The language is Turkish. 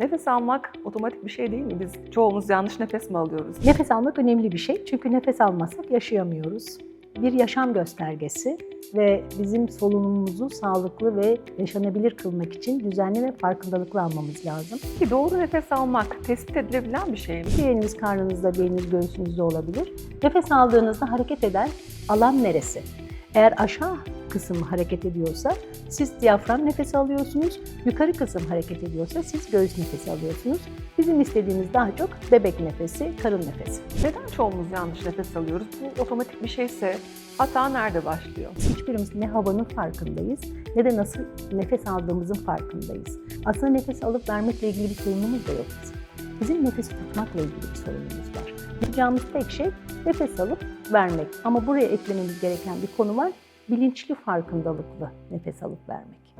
Nefes almak otomatik bir şey değil mi? Biz çoğumuz yanlış nefes mi alıyoruz? Nefes almak önemli bir şey çünkü nefes almazsak yaşayamıyoruz. Bir yaşam göstergesi ve bizim solunumumuzu sağlıklı ve yaşanabilir kılmak için düzenli ve farkındalıklı almamız lazım. Ki doğru nefes almak tespit edilebilen bir şey mi? Bir eliniz karnınızda, bir eliniz göğsünüzde olabilir. Nefes aldığınızda hareket eden alan neresi? Eğer aşağı kısım hareket ediyorsa siz diyafram nefesi alıyorsunuz. Yukarı kısım hareket ediyorsa siz göğüs nefesi alıyorsunuz. Bizim istediğimiz daha çok bebek nefesi, karın nefesi. Neden çoğumuz yanlış nefes alıyoruz? Bu otomatik bir şeyse hata nerede başlıyor? Hiçbirimiz ne havanın farkındayız ne de nasıl nefes aldığımızın farkındayız. Aslında nefes alıp vermekle ilgili bir sorunumuz da yok bizim. Bizim nefesi tutmakla ilgili bir sorunumuz var. Yapacağımız tek şey nefes alıp vermek. Ama buraya eklememiz gereken bir konu var bilinçli farkındalıklı nefes alıp vermek.